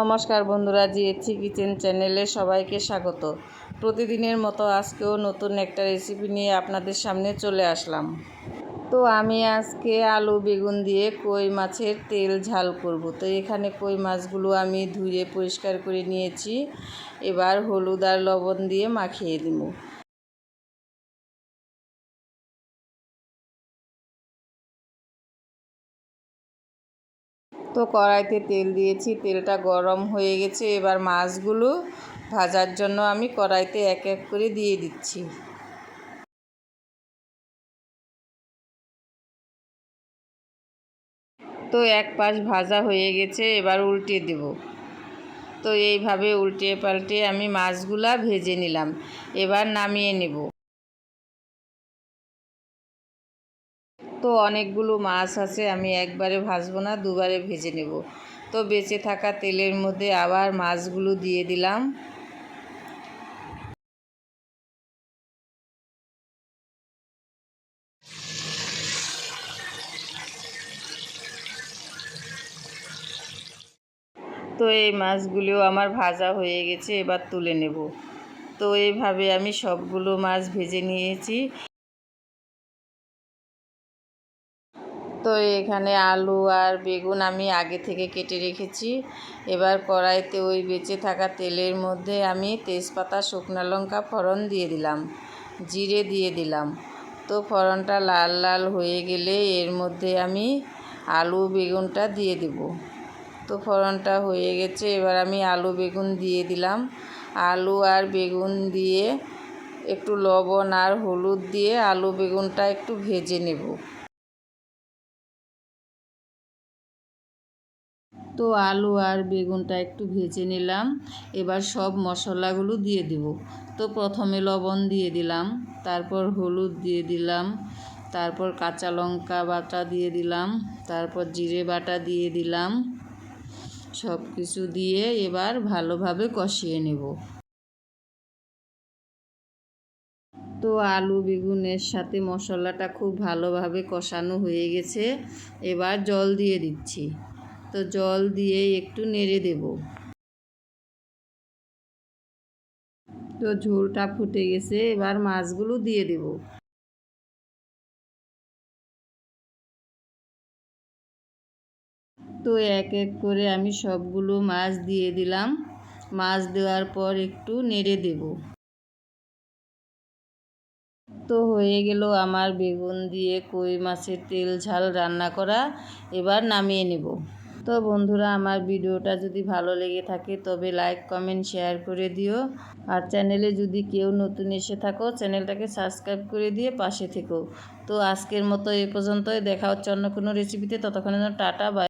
নমস্কার বন্ধুরা জিএচি কিচেন চ্যানেলে সবাইকে স্বাগত। প্রতিদিনের মতো আজকেও নতুন একটা রেসিপি নিয়ে আপনাদের সামনে চলে আসলাম। তো আমি আজকে আলু, বেগুন দিয়ে কই মাছের তেল ঝাল করব। তো এখানে কই মাছগুলো আমি ধুয়ে পরিষ্কার করে নিয়েছি। এবার হলুদ আর লবণ দিয়ে মাখিয়ে দিব। তো কড়াইতে তেল দিয়েছি, তেলটা গরম হয়ে গেছে। এবার মাছগুলো ভাজার জন্য আমি কড়াইতে এক এক করে দিয়ে দিচ্ছি। তো এক পাশ ভাজা হয়ে গেছে, এবার উল্টে দেব। তো এইভাবে উল্টে পাল্টে আমি মাছগুলা ভেজে নিলাম। এবার নামিয়ে নেব। তো অনেকগুলো মাছ আছে, আমি একবারে ভাজবো না, দুবারে ভেজে নেব। তো বেঁচে থাকা তেলের মধ্যে আবার মাছগুলো দিয়ে দিলাম। তো এই মাছগুলিও আমার ভাজা হয়ে গেছে, এবার তুলে নেব। তো এইভাবে আমি সবগুলো মাছ ভেজে নিয়েছি। তো এখানে আলু আর বেগুন আমি আগে থেকে কেটে রেখেছি। এবার কড়াইতে ওই বেঁচে থাকা তেলের মধ্যে আমি তেজপাতা, শুকনো লঙ্কা ফোড়ন দিয়ে দিলাম। জিরে দিয়ে দিলাম। তো ফোড়নটা লাল লাল হয়ে গেলে এর মধ্যে আমি আলু, বেগুনটা দিয়ে দেব। তো ফোড়নটা হয়ে গেছে, এবার আমি আলু, বেগুন দিয়ে দিলাম। আলু আর বেগুন দিয়ে একটু লবণ আর হলুদ দিয়ে আলু, বেগুনটা একটু ভেজে নেব। তো আলু আর বেগুনটা একটু ভেজে নিলাম। এবার সব মশলাগুলো দিয়ে দেব। তো প্রথমে লবণ দিয়ে দিলাম, তারপর হলুদ দিয়ে দিলাম, তারপর কাঁচা লঙ্কা বাটা দিয়ে দিলাম, তারপর জিরে বাটা দিয়ে দিলাম। সব কিছু দিয়ে এবার ভালোভাবে কষিয়ে নেব। তো আলু বেগুনের সাথে মশলাটা খুব ভালোভাবে কষানো হয়ে গেছে। এবার জল দিয়ে দিচ্ছি। তো জল দিয়ে একটু নেড়ে দেব। তো ঝোলটা ফুটে গেছে, এবার মাছগুলো দিয়ে দেব। তো এক এক করে আমি সবগুলো মাছ দিয়ে দিলাম। মাছ দেওয়ার পর একটু নেড়ে দেব। তো হয়ে গেল আমার বেগুন দিয়ে কই মাছের তেল ঝাল রান্না করা। এবার নামিয়ে নেব। তো বন্ধুরা, আমার ভিডিওটা যদি ভালো লেগে থাকে, তবে লাইক, কমেন্ট, শেয়ার করে দিও। আর চ্যানেলে যদি কেউ নতুন এসে থাকো, চ্যানেলটাকে সাবস্ক্রাইব করে দিয়ে পাশে থেকো। তো আজকের মতো এ পর্যন্তই। দেখা হচ্ছে অন্য কোনো রেসিপিতে ততক্ষণের টাটা বাই